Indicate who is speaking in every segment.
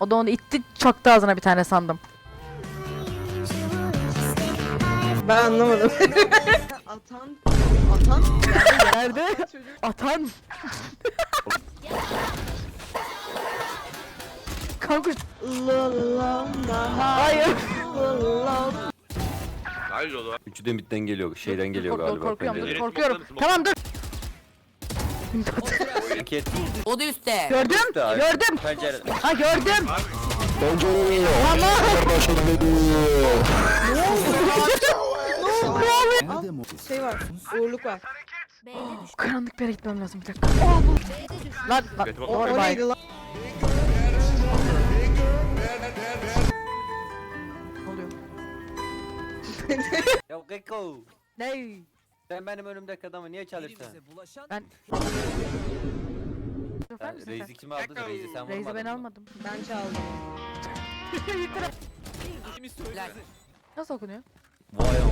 Speaker 1: O da onu itti çaktı ağzına bir tane sandım.
Speaker 2: Ben anlamadım. atan atan
Speaker 1: Nerede?
Speaker 2: çocuk.
Speaker 1: Atan. Kankuş. Hayır.
Speaker 3: Hayır oğlum.
Speaker 4: Üçü de geliyor. Şeyden geliyor
Speaker 1: Kork-
Speaker 4: galiba.
Speaker 1: Korkuyorum dur
Speaker 4: pencereden.
Speaker 1: korkuyorum. Tamam dur.
Speaker 5: O da üstte.
Speaker 1: Gördüm.
Speaker 4: Üstte abi.
Speaker 1: Gördüm.
Speaker 4: Pencere.
Speaker 1: Ha gördüm.
Speaker 2: Şey var. Uğurluk var.
Speaker 1: Karanlık bir yere gitmem lazım bir dakika. Lan lan.
Speaker 3: Kötü bak.
Speaker 2: O, neydi lan?
Speaker 1: Ne oluyor?
Speaker 4: Ya Gecko.
Speaker 1: Ne?
Speaker 4: Sen benim önümdeki adamı niye çalıştın?
Speaker 1: Ben... Sen?
Speaker 4: Reis'i kim aldı? Reis'i sen vurmadın
Speaker 1: Reis'i ben
Speaker 4: mı?
Speaker 1: almadım.
Speaker 2: Ben çaldım.
Speaker 1: Nasıl okunuyor?
Speaker 4: Vay am.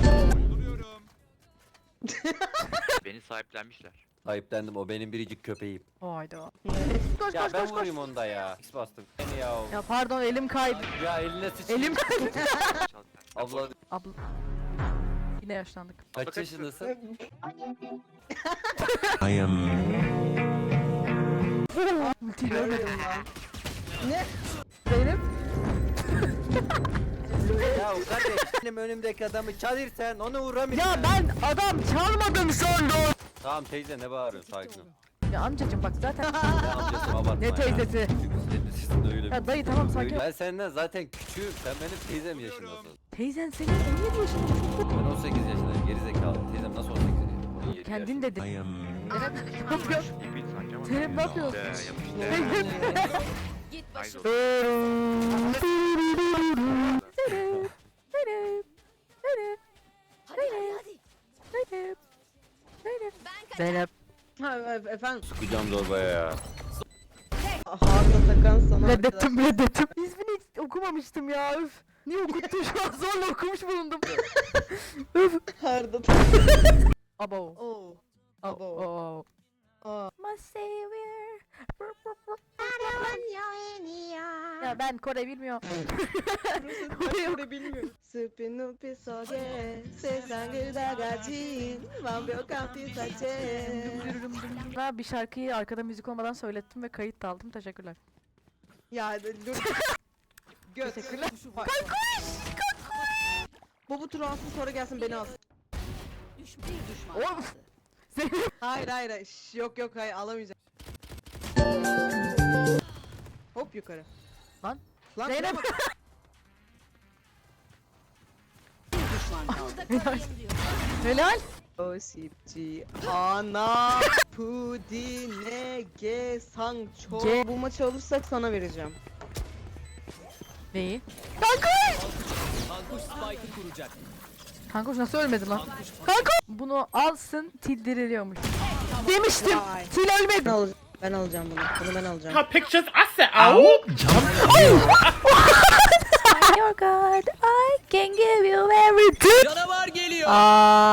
Speaker 3: Beni sahiplenmişler.
Speaker 4: Sahiplendim o benim biricik köpeğim.
Speaker 1: Hayda. Koş
Speaker 4: Ya
Speaker 1: koş
Speaker 4: ben
Speaker 1: koş koş.
Speaker 4: vurayım onda ya. X bastım. Beni ya.
Speaker 1: Ya pardon elim kaydı.
Speaker 4: Ya eline sıçayım.
Speaker 1: Elim kaydı.
Speaker 4: Abla
Speaker 1: Abla. Yine yaşlandık.
Speaker 4: kaç yaşındasın?
Speaker 1: Ultiyi görmedim.
Speaker 2: Ne?
Speaker 1: Zeynep.
Speaker 4: ya kardeş benim önümdeki adamı çalırsan onu vuramıyorsun.
Speaker 1: Ya ben adam çalmadım sandım.
Speaker 4: Tamam teyze ne bağırıyorsun sakin ol.
Speaker 1: Ya amcacım bak zaten.
Speaker 4: Ne amcası abartma
Speaker 1: ne
Speaker 4: ya.
Speaker 1: teyzesi?
Speaker 4: Çünkü senin sesin de öyle.
Speaker 1: Ya dayı tamam sakin ol.
Speaker 4: Ben senden zaten küçüğüm. Sen benim teyzem yaşındasın.
Speaker 1: Teyzen senin 17 yaşında.
Speaker 4: Ben 18 yaşındayım. Geri zekalı. Teyzem nasıl 18 yaşında? 17
Speaker 1: Kendin dedin. Ne yapıyorsun? Ne yapıyorsun?
Speaker 3: Ee.
Speaker 5: Git. Hadi hadi hadi. Ben kaç.
Speaker 1: Zeynep.
Speaker 2: Ha e- efendim.
Speaker 4: Sıkacağım zorbaya ya.
Speaker 2: Harda takan sana.
Speaker 1: Reddettim reddettim. İsmini hiç okumamıştım ya üf. Niye okuttun şu an zorla okumuş bulundum. Üf.
Speaker 2: Harda
Speaker 1: Abo.
Speaker 2: Oo.
Speaker 1: Abo.
Speaker 2: Abo. Oh.
Speaker 1: My savior. ya ben Kore bilmiyorum.
Speaker 2: Kore Kore bilmiyorum.
Speaker 1: Ben bir şarkıyı arkada müzik olmadan söylettim ve kayıt da aldım. Teşekkürler.
Speaker 2: Ya dur. Göz.
Speaker 1: Teşekkürler.
Speaker 2: Kankuş! Kankuş! Bu bu turansın sonra gelsin beni alsın.
Speaker 5: Düş düşman.
Speaker 1: Zeynep.
Speaker 2: Hayır hayır hayır. Şş, yok yok hayır alamayacağım. Hop yukarı.
Speaker 1: Lan.
Speaker 2: Lan
Speaker 1: Zeynep.
Speaker 2: şuna bak.
Speaker 1: Helal.
Speaker 2: Osipçi ana pudine ge sangço.
Speaker 1: Ge-
Speaker 2: Bu maçı alırsak sana vereceğim.
Speaker 1: Neyi? Kankuş! Kankuş nasıl ölmedi lan? Kankuş! Bunu alsın tildiriliyormuş. Demiştim. Til
Speaker 2: Ben
Speaker 1: ölmedi.
Speaker 2: alacağım. Ben alacağım bunu. Bunu ben alacağım.
Speaker 6: pictures I said, oh,
Speaker 1: Your God, I can give you everything.
Speaker 6: Canavar geliyor.
Speaker 1: Ah.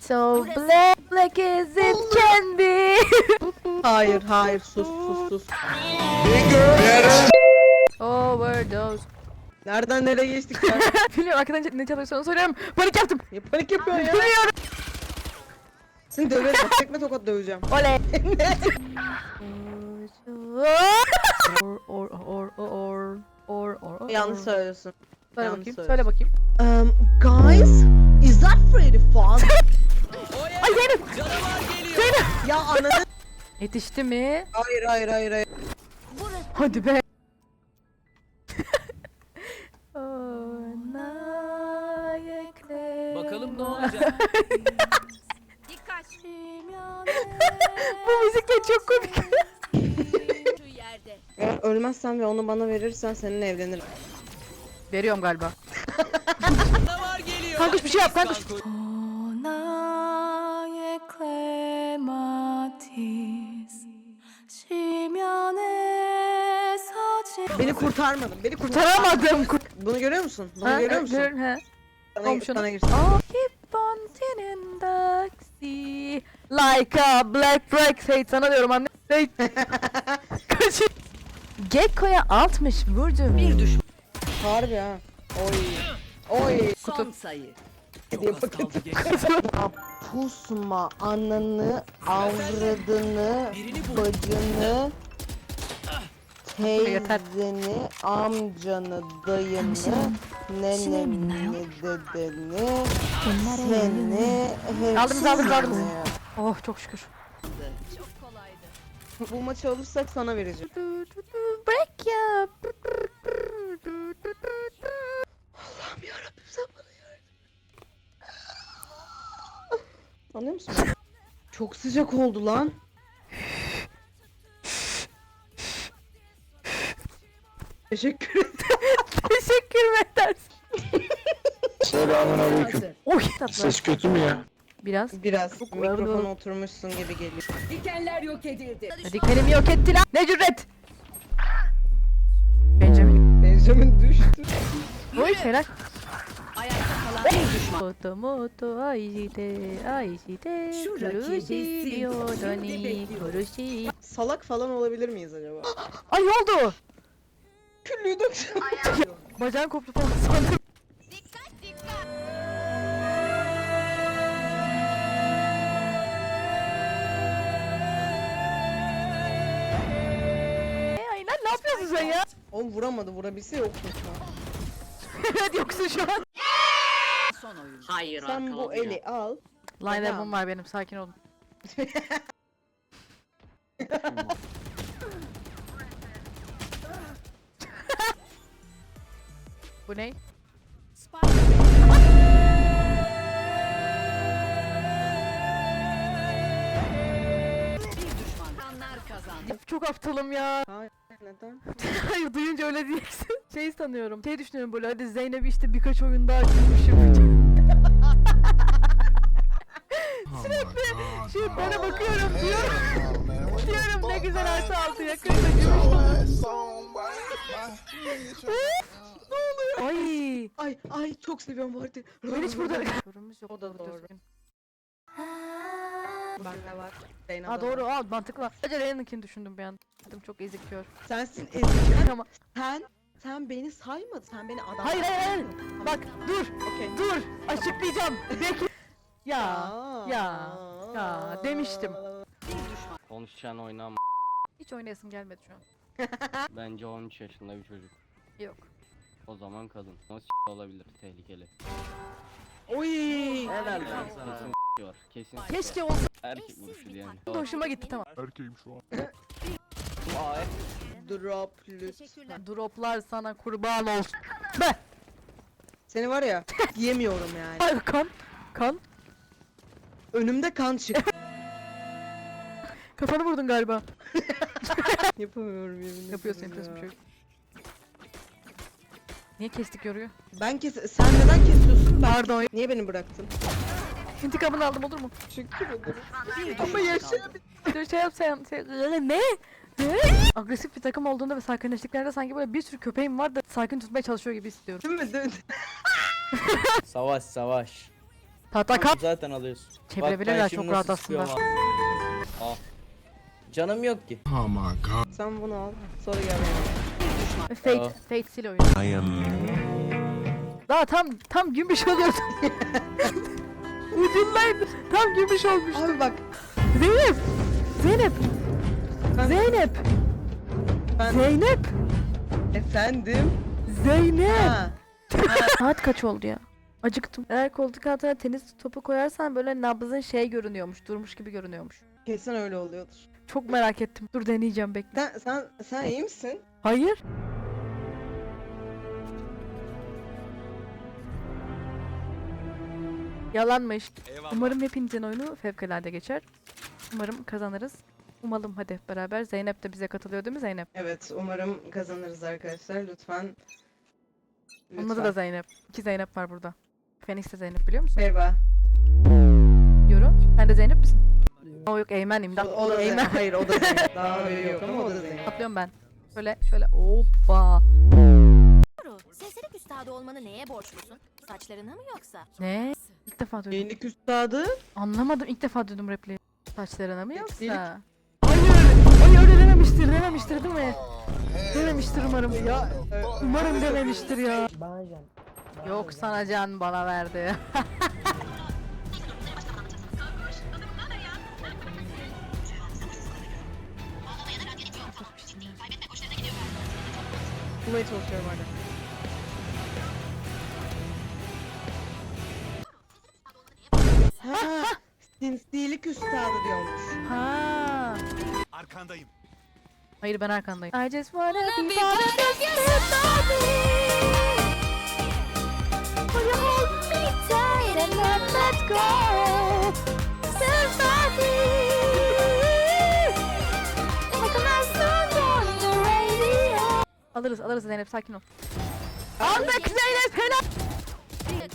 Speaker 1: So black, black as it can be.
Speaker 2: Hayır hayır sus sus sus.
Speaker 1: Overdose.
Speaker 2: Nereden nereye geçtik ya?
Speaker 1: Biliyorum arkadan ne çalıyorsa onu söylüyorum. Panik yaptım.
Speaker 2: ya panik yapıyorsun ya.
Speaker 1: Biliyorum.
Speaker 2: Seni döverim. bak, Tekme tokat döveceğim.
Speaker 1: Oley. or or or or or or or.
Speaker 2: Yanlış söylüyorsun.
Speaker 1: Söyle bakayım. Söyle bakayım.
Speaker 2: Um, guys, is that Freddy Fazbear?
Speaker 1: Ay Zeynep. Zeynep.
Speaker 2: ya ananı...
Speaker 1: Yetişti mi?
Speaker 2: Hayır hayır hayır hayır.
Speaker 1: Hadi be.
Speaker 6: Bakalım ne olacak?
Speaker 5: Dikkat.
Speaker 1: Bu müzik de çok komik.
Speaker 5: Şu yerde.
Speaker 2: Eğer ölmezsen ve onu bana verirsen seninle evlenirim.
Speaker 1: Veriyorum galiba. Kankuş bir şey yap kankuş.
Speaker 2: Beni kurtarmadın. Beni kurtar.
Speaker 1: Kurtaramadım. Kurt
Speaker 2: Bunu görüyor musun? Bunu
Speaker 1: Ha,
Speaker 2: görüyor musun?
Speaker 1: görüyorum, he.
Speaker 2: Sana,
Speaker 1: komşunu.
Speaker 2: sana girsin.
Speaker 1: Oh, keep on singing the sea like a black black hey sana diyorum anne. Hey. Kaç. Gekko'ya 60 vurdum.
Speaker 5: Bir düşman.
Speaker 2: Harbi ha. Oy. Oy.
Speaker 5: Son sayı.
Speaker 2: Pusma ananı, avradını, bacını. Teyzeni, amcanı, dayını, neneni, dedeni, seni,
Speaker 1: Aldınız, aldınız, aldınız.
Speaker 2: hepsini.
Speaker 1: Oh çok şükür.
Speaker 5: Çok kolaydı.
Speaker 2: Bu maçı alırsak sana vereceğim.
Speaker 1: Break ya.
Speaker 2: Allah'ım yarabbim sen bana yardım. Anlıyor musun? Çok sıcak oldu lan. Teşekkür ederim.
Speaker 1: Teşekkür edersin.
Speaker 7: Selamünaleyküm.
Speaker 1: Oy.
Speaker 7: Ses kötü mü ya?
Speaker 1: Biraz.
Speaker 2: Biraz mikrofona oturmuşsun gibi geliyor.
Speaker 5: Dikenler yok edildi.
Speaker 1: Hadi kelimi yok etti lan. Ne cüret. Benjamin.
Speaker 2: Benjamin düştü.
Speaker 1: Oy
Speaker 5: bir düşman.
Speaker 1: Moto moto
Speaker 5: Şu rakibi
Speaker 1: kurushi yodoni kurushi
Speaker 2: Salak falan olabilir miyiz acaba?
Speaker 1: Ay oldu?
Speaker 2: Küllüğü dökeceğim.
Speaker 1: Bacağın koptu falan sandım. Ee, Ay lan ne yapıyorsun sen ya?
Speaker 2: Oğlum vuramadı vurabilse yoksun şu an.
Speaker 1: evet yoksun şu an.
Speaker 5: Son oyun. Hayır
Speaker 2: Sen bu eli al.
Speaker 1: Line up'ım var benim sakin olun. Bu ne? Çok aptalım ya.
Speaker 2: Hayır neden?
Speaker 1: Hayır duyunca öyle diyeceksin. Şey sanıyorum. Şey düşünüyorum böyle hadi Zeynep'i işte birkaç oyun daha gülmüş yapacağım. Sürekli şey bana bakıyorum diyorum. diyorum ne güzel artı altı yakında gülmüş. ne oluyor? Ay.
Speaker 2: Ay ay çok seviyorum bu haritayı.
Speaker 1: Ben hiç burada sorumuz yok.
Speaker 2: O da
Speaker 1: doğru.
Speaker 2: Bende var. Zeynep'de
Speaker 1: Ha doğru al mantıklı var. Sadece Reyna'nkini düşündüm bir an. Dedim çok ezikiyor.
Speaker 2: Sensin eziken.
Speaker 1: Ama
Speaker 2: Sen sen beni saymadın. Sen beni adam.
Speaker 1: hayır hayır hayır. Bak dur
Speaker 2: Okey.
Speaker 1: dur açıklayacağım. Bekle. Ya ya ya demiştim.
Speaker 8: Konuşacağın oynama.
Speaker 1: Hiç oynayasım gelmedi şu an.
Speaker 8: Bence 13 yaşında bir çocuk.
Speaker 1: Yok.
Speaker 8: O zaman kadın. Nasıl olabilir? Tehlikeli.
Speaker 2: Oy.
Speaker 8: Helal Kesin var. Kesin
Speaker 1: Keşke olsa
Speaker 8: erkek vuruşu yani.
Speaker 1: hoşuma gitti tamam.
Speaker 2: Drop lütfen.
Speaker 1: Droplar sana kurban olsun. Be!
Speaker 2: Seni var ya yemiyorum yani.
Speaker 1: Ay, kan. Kan.
Speaker 2: Önümde kan çık.
Speaker 1: Kafanı vurdun galiba.
Speaker 2: Yapamıyorum yemin
Speaker 1: Yapıyorsun yapıyorsun bir şey. yok. Niye kestik yoruyor?
Speaker 2: Ben kes sen neden kesiyorsun? Ben
Speaker 1: Pardon.
Speaker 2: Niye beni bıraktın?
Speaker 1: İntikamını aldım olur mu?
Speaker 5: Bir
Speaker 2: Ama yaşayabilirim.
Speaker 1: Şey yap sen. Şey, ne? Ne? Agresif bir takım olduğunda ve sakinleştiklerde sanki böyle bir sürü köpeğim var da sakin tutmaya çalışıyor gibi hissediyorum.
Speaker 2: Değil mi? Değil mi?
Speaker 9: Savaş savaş.
Speaker 1: Tahta kap.
Speaker 9: Zaten alıyorsun.
Speaker 1: Çevirebilirler çok rahat aslında.
Speaker 9: Al. Canım yok ki.
Speaker 2: Sen bunu al. Sonra gel.
Speaker 1: Fate,
Speaker 9: Aa.
Speaker 1: Fate sil oyunu. Daha tam tam gümüş oluyordum. Ucundaydı. Tam gümüş olmuştu.
Speaker 2: Abi bak.
Speaker 1: Zeynep! Zeynep! Zeynep!
Speaker 2: Ben-
Speaker 1: Zeynep!
Speaker 2: Efendim.
Speaker 1: Zeynep!
Speaker 2: Ha.
Speaker 1: Saat kaç oldu ya? Acıktım. Eğer koltuk altına tenis topu koyarsan böyle nabzın şey görünüyormuş, durmuş gibi görünüyormuş.
Speaker 2: Kesin öyle oluyordur.
Speaker 1: Çok merak ettim. Dur deneyeceğim bekle.
Speaker 2: Sen sen sen iyi misin?
Speaker 1: Hayır. Yalanmış. Umarım hepinizin oyunu fevkalade geçer. Umarım kazanırız. Umalım hadi hep beraber. Zeynep de bize katılıyor değil mi Zeynep?
Speaker 2: Evet umarım kazanırız arkadaşlar. Lütfen.
Speaker 1: Onun adı da
Speaker 2: Lütfen.
Speaker 1: Zeynep. İki Zeynep var burada. Phoenix de Zeynep biliyor musun?
Speaker 2: Merhaba.
Speaker 1: Diyorum. Sen de Zeynep misin? O yok Eymen
Speaker 2: O,
Speaker 1: imdat.
Speaker 2: o da Zeynep.
Speaker 1: Eymen.
Speaker 2: Hayır o da Zeynep. Daha yok ama o da Zeynep.
Speaker 1: Atlıyorum ben. Şöyle şöyle hoppa.
Speaker 10: Sesini üstadı olmanı neye borçlusun? Saçlarına mı yoksa?
Speaker 1: Ne? İlk defa duydum.
Speaker 2: Yenilik üstadı.
Speaker 1: Anlamadım ilk defa duydum repliği. Saçlarına mı yoksa? Hayır. Hayır öyle dememiştir dememiştir değil mi? Dememiştir umarım.
Speaker 4: Ya e,
Speaker 1: umarım dememiştir ya. Yok sana can bana verdi.
Speaker 2: Bulmaya çalışıyorum hala. Ha, sinsilik üstadı diyormuş.
Speaker 1: ha.
Speaker 3: Arkandayım.
Speaker 1: Hayır ben arkandayım. I just wanna be part of
Speaker 10: Will you hold me tight and not let go?
Speaker 1: Alırız alırız Zeynep sakin ol. Aldık Zeynep helal.
Speaker 5: Tek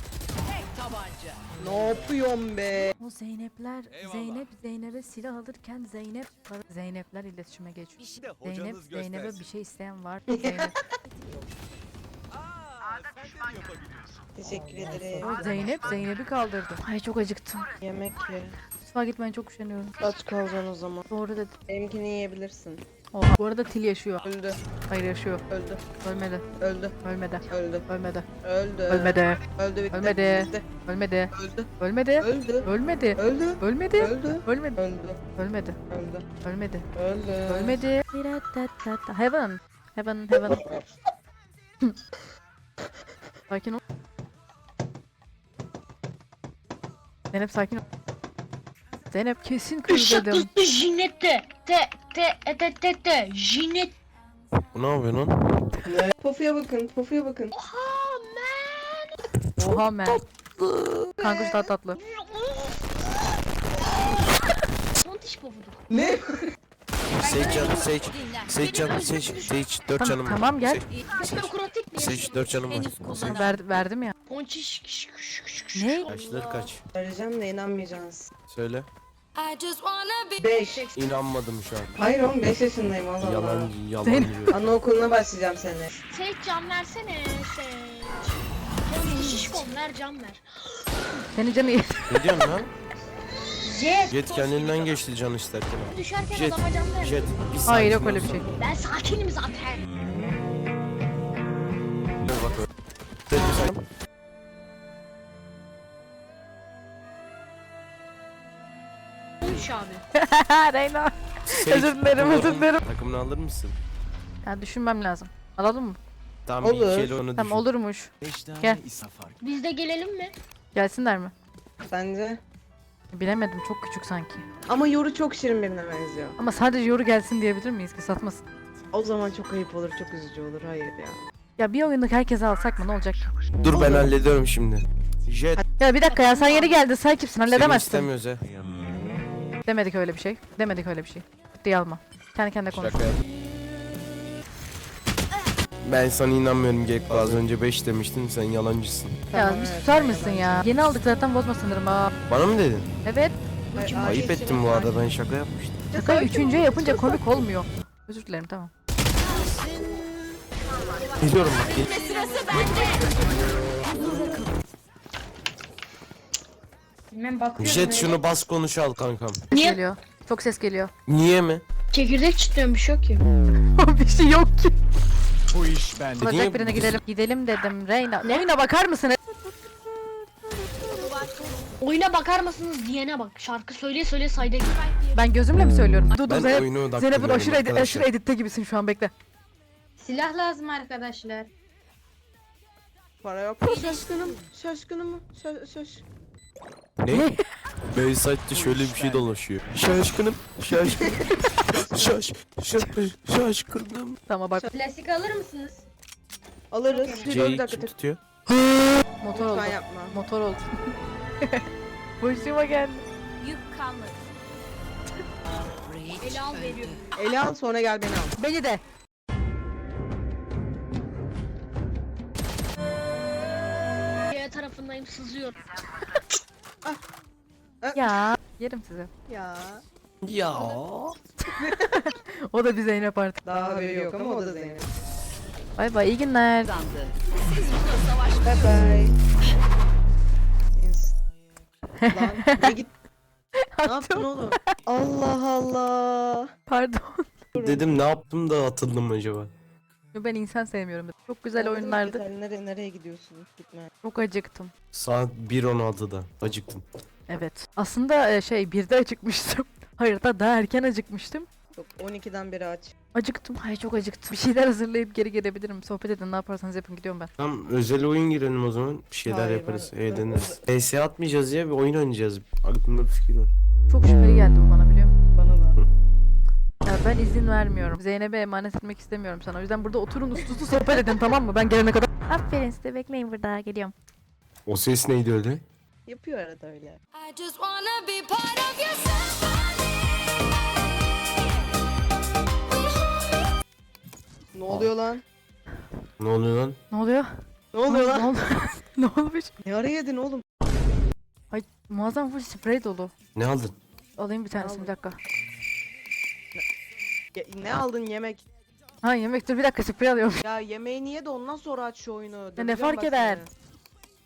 Speaker 5: tabanca.
Speaker 2: Ne yapıyorsun be?
Speaker 1: O Zeynepler, Zeynep Zeynep'e silah alırken Zeynep Zeynepler iletişime geçiyor. Zeynep Zeynep'e bir şey isteyen var. Zeynep.
Speaker 2: Teşekkür ederim.
Speaker 1: O Zeynep Zeynep'i kaldırdı. Ay çok acıktım.
Speaker 2: Yemek ye.
Speaker 1: Mutfağa gitmeye çok üşeniyorum.
Speaker 2: Aç kalacaksın o zaman.
Speaker 1: Doğru dedi.
Speaker 2: Benimkini yiyebilirsin.
Speaker 1: Oha. Bu arada Til yaşıyor.
Speaker 2: Öldü.
Speaker 1: Hayır yaşıyor.
Speaker 2: Öldü.
Speaker 1: Ölmedi.
Speaker 2: Öldü.
Speaker 1: Ölmedi.
Speaker 2: Öldü.
Speaker 1: Ölmedi.
Speaker 2: Öldü.
Speaker 1: Ölmedi.
Speaker 2: Öldü.
Speaker 1: Ölmedi. Ölmedi.
Speaker 2: Öldü.
Speaker 1: Ölmedi.
Speaker 2: Öldü.
Speaker 1: Ölmedi.
Speaker 2: Öldü.
Speaker 1: Ölmedi.
Speaker 2: Öldü.
Speaker 1: Ölmedi.
Speaker 2: Öldü.
Speaker 1: Ölmedi.
Speaker 2: Öldü.
Speaker 1: Ölmedi.
Speaker 2: Öldü.
Speaker 1: Ölmedi. Heaven. Heaven. Heaven. sakin ol. Zeynep sakin ol. Zeynep kesin kız dedim.
Speaker 10: Jinete. Te te te te te. Jinet.
Speaker 3: Ne yapıyorsun lan?
Speaker 2: Pofuya bakın. Pofuya bakın.
Speaker 1: Oha man. Kankuş daha tatlı.
Speaker 10: Montiş pofuduk.
Speaker 2: Ne?
Speaker 3: Sage can, Sage. Sage can, Sage, Sage. 4
Speaker 1: Tamam,
Speaker 3: canım var.
Speaker 1: tamam, gel.
Speaker 10: Mi?
Speaker 3: Sage 4 canım var. Sage.
Speaker 1: Ver, verdim ya.
Speaker 10: Ponçiş.
Speaker 1: Ne?
Speaker 3: Kaçları kaç?
Speaker 2: Arayacağım da inanmayacaksınız.
Speaker 3: Söyle.
Speaker 10: I just wanna be
Speaker 2: 5.
Speaker 3: İnanmadım şu an.
Speaker 2: Hayır oğlum 5 yaşındayım Allah Allah.
Speaker 3: Yalan, yalan.
Speaker 2: Anaokuluna başlayacağım seni.
Speaker 10: Seyit can versene Seyit. Şişkom ver can ver.
Speaker 1: Senin canı.
Speaker 3: Ne diyorsun lan?
Speaker 10: Jet.
Speaker 3: Jet kendinden geçti can isterken.
Speaker 10: Düşerken
Speaker 3: Jet,
Speaker 10: adama can ver.
Speaker 3: Jet. Bir
Speaker 1: Hayır yok öyle bir şey.
Speaker 10: Ben sakinim zaten.
Speaker 3: Bak öyle. Jet, bir sakin.
Speaker 10: Konuş abi.
Speaker 1: Reyna.
Speaker 3: Sage,
Speaker 1: Özür dilerim,
Speaker 3: takımını-
Speaker 1: özür dilerim.
Speaker 3: Takımını alır mısın?
Speaker 1: Ya düşünmem lazım. Alalım mı?
Speaker 3: Tamam
Speaker 2: Olur.
Speaker 3: bir kere onu
Speaker 1: Tamam
Speaker 3: düşün.
Speaker 1: olurmuş. Gel.
Speaker 10: Biz de gelelim mi?
Speaker 1: Gelsinler mi?
Speaker 2: Bence.
Speaker 1: Bilemedim çok küçük sanki.
Speaker 2: Ama yoru çok şirin birine benziyor.
Speaker 1: Ama sadece yoru gelsin diyebilir miyiz ki satmasın?
Speaker 2: O zaman çok ayıp olur, çok üzücü olur. Hayır ya.
Speaker 1: Ya bir oyunluk herkese alsak mı ne olacak?
Speaker 3: Dur ben hallediyorum şimdi. Jet.
Speaker 1: Ya bir dakika ya sen yeri geldi sen kimsin
Speaker 3: Seni
Speaker 1: halledemezsin.
Speaker 3: istemiyoruz he.
Speaker 1: Demedik öyle bir şey. Demedik öyle bir şey. Diye alma. Kendi kendine konuş.
Speaker 3: Şaka yap. Ben sana inanmıyorum Gekko az önce 5 demiştin sen yalancısın.
Speaker 1: Ya bir susar mısın ya? Yeni aldık zaten bozma sınırımı. ha.
Speaker 3: Bana mı dedin?
Speaker 1: Evet.
Speaker 3: Ayıp ettim bu arada ben şaka yapmıştım.
Speaker 1: Şaka üçüncüye yapınca komik olmuyor. Özür dilerim tamam.
Speaker 3: Biliyorum bak. gel-
Speaker 10: Bilmem bakıyorum.
Speaker 3: Jet şunu bas konuş al kankam.
Speaker 10: Niye?
Speaker 1: Geliyor. Çok ses geliyor.
Speaker 3: Niye mi?
Speaker 10: Çekirdek çitliyorum bir şey yok ki.
Speaker 1: bir şey yok ki.
Speaker 3: Niye?
Speaker 1: Alacak birine gidelim. Gidelim dedim Reyna. Oyuna bakar mısın?
Speaker 10: Oyuna bakar mısınız diyene bak. Şarkı söyleye söyleye sayda gir.
Speaker 1: Ben gözümle mi söylüyorum? Dur dur
Speaker 3: Ben
Speaker 1: Zeynep.
Speaker 3: oyuna
Speaker 1: Zeynep'in
Speaker 3: odaklanıyorum
Speaker 1: aşırı, edi-
Speaker 3: arkadaşlar.
Speaker 1: aşırı editte gibisin şu an bekle.
Speaker 10: Silah lazım arkadaşlar.
Speaker 2: Para yok. Şaşkınım. Şaşkınım. Şaş şaş.
Speaker 3: Ne? Beyside'de şöyle bir şey dolaşıyor. Şaşkınım. Şaşkınım. Şaş. Şaş. Şaşkınım.
Speaker 1: Tamam bak
Speaker 10: Plastik alır mısınız?
Speaker 2: Alırız. Bir
Speaker 3: C'yi
Speaker 2: dakika
Speaker 3: kim
Speaker 2: dur.
Speaker 3: tutuyor?
Speaker 1: motor oldu.
Speaker 2: Lütfen yapma.
Speaker 1: Motor oldu. Boşluğuma geldi.
Speaker 10: Yük kalmadı. Eli al veriyor.
Speaker 2: Eli al sonra gel beni al.
Speaker 1: Beni de.
Speaker 10: C tarafındayım sızıyorum.
Speaker 1: Ya. Yerim sizi.
Speaker 2: Ya.
Speaker 3: Ya.
Speaker 1: O da bir Zeynep artık.
Speaker 2: Daha haberi yok ama o da Zeynep.
Speaker 1: Bay bay iyi günler.
Speaker 5: Kazandı.
Speaker 2: Bye bye. İns- Lan ne git. ne yaptın oğlum? Allah Allah.
Speaker 1: Pardon.
Speaker 3: Dedim ne yaptım da atıldım acaba?
Speaker 1: Ben insan sevmiyorum. Çok güzel
Speaker 2: Anladım
Speaker 1: oyunlardı.
Speaker 2: Sen nereye, nereye gidiyorsun? Gitme.
Speaker 1: Çok acıktım.
Speaker 3: Saat 1.16'da acıktım.
Speaker 1: Evet. Aslında e, şey birde acıkmıştım. Hayır da daha erken acıkmıştım.
Speaker 2: Yok 12'den beri aç.
Speaker 1: Acıktım. Ay çok acıktım. Bir şeyler hazırlayıp geri gelebilirim. Sohbet edin ne yaparsanız yapın gidiyorum ben.
Speaker 3: Tam özel oyun girelim o zaman. Bir şeyler
Speaker 2: Hayır,
Speaker 3: yaparız,
Speaker 2: ben-
Speaker 3: eğleniriz. PS atmayacağız ya bir oyun oynayacağız. Aklımda bir fikir var.
Speaker 1: Çok şüpheli geldi bu bana ben izin vermiyorum. Zeynep'e emanet etmek istemiyorum sana. O yüzden burada oturun uslu uslu sohbet edin tamam mı? Ben gelene kadar. Aferin size bekleyin burada geliyorum.
Speaker 3: O ses neydi öyle?
Speaker 2: Yapıyor arada öyle.
Speaker 10: I just wanna be part of your.
Speaker 2: Ne oluyor lan?
Speaker 3: Ne oluyor lan?
Speaker 1: Ne oluyor?
Speaker 2: Ne oluyor
Speaker 1: Ne
Speaker 2: lan?
Speaker 1: oldu? ne olmuş?
Speaker 2: Ne ara yedin oğlum?
Speaker 1: Ay muazzam full sprey dolu.
Speaker 3: Ne aldın?
Speaker 1: Alayım bir tanesini bir dakika.
Speaker 2: Ya, ne aldın yemek?
Speaker 1: Ha yemek dur bir dakika sprey alıyorum.
Speaker 2: Ya yemeği niye de ondan sonra aç şu oyunu.
Speaker 1: Ya ne
Speaker 2: Döveceğim
Speaker 1: fark
Speaker 2: bak
Speaker 1: eder?
Speaker 2: seni.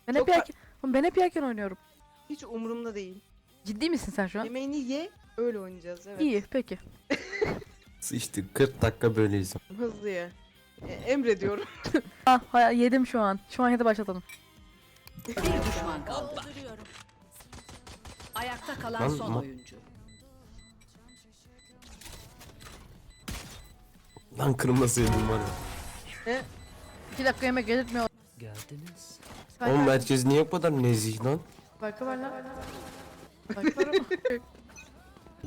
Speaker 1: Ben
Speaker 2: Çok
Speaker 1: hep yerken, Oğlum ben hep yerken oynuyorum.
Speaker 2: Hiç umurumda değil.
Speaker 1: Ciddi misin sen şu an?
Speaker 2: Yemeğini ye öyle oynayacağız evet.
Speaker 1: İyi peki.
Speaker 3: İşte 40 dakika böyleyiz.
Speaker 2: Hızlı ye. E, emrediyorum.
Speaker 1: Ah hay- yedim şu an. Şu an hadi başlatalım.
Speaker 5: Bir düşman kaldı. Ayakta kalan
Speaker 3: Lan,
Speaker 5: son
Speaker 3: ma-
Speaker 5: oyuncu.
Speaker 3: Lan kırmasaydım var ya.
Speaker 1: İki dakika yemek gelirtmiyor.
Speaker 8: Geldiniz.
Speaker 3: Oğlum herkes niye bu kadar nezih lan?
Speaker 1: Barka var lan. Barka var ama.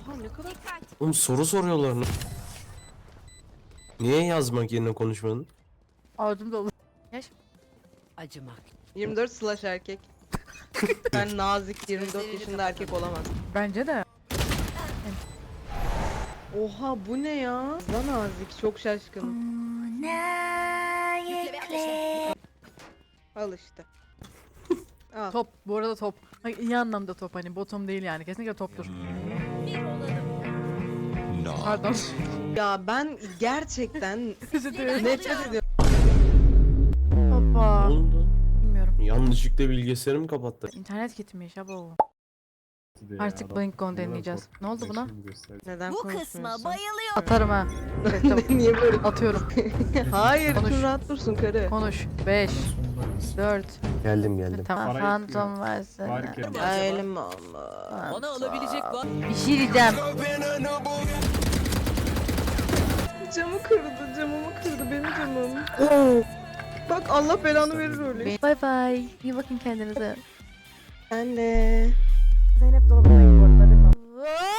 Speaker 2: Ha ne kadar
Speaker 3: Oğlum soru soruyorlar lan. Niye yazmak yerine konuşmadın?
Speaker 1: Ağzım dolu.
Speaker 5: Acımak.
Speaker 2: 24 slash erkek. ben nazik 24 yaşında erkek olamaz.
Speaker 1: Bence de.
Speaker 2: Oha bu ne ya? Da nazik çok
Speaker 10: yaklaştı.
Speaker 2: Al işte. Al.
Speaker 1: Top. Bu arada top. Ay, iyi anlamda top hani bottom değil yani. Kesinlikle toptur. Pardon.
Speaker 2: Ya ben gerçekten
Speaker 1: Özür dilerim.
Speaker 2: nefret ediyorum.
Speaker 1: Hoppa. Bilmiyorum.
Speaker 3: Yanlışlıkla bilgisayarımı kapattı.
Speaker 1: İnternet gitmiş abo. Artık Blink Gone deneyeceğiz. Ne oldu buna?
Speaker 2: Neden
Speaker 10: Bu
Speaker 2: konuşmuyorsun?
Speaker 10: kısma bayılıyorum.
Speaker 1: Atarım ha. Tamam.
Speaker 2: Niye böyle?
Speaker 1: Atıyorum.
Speaker 2: Hayır,
Speaker 1: Konuş.
Speaker 2: dur rahat dursun karı.
Speaker 1: Konuş. 5 4
Speaker 3: Geldim geldim.
Speaker 1: Tamam. Phantom varsa.
Speaker 2: Elim ama.
Speaker 6: Bana alabilecek var.
Speaker 1: Bir şey diyeceğim.
Speaker 2: Camı kırdı, camımı kırdı benim camım. Bak Allah belanı verir öyle.
Speaker 1: Bye bye. İyi bakın kendinize.
Speaker 2: Ben de.
Speaker 1: Zeynep dolabındayım bu arada.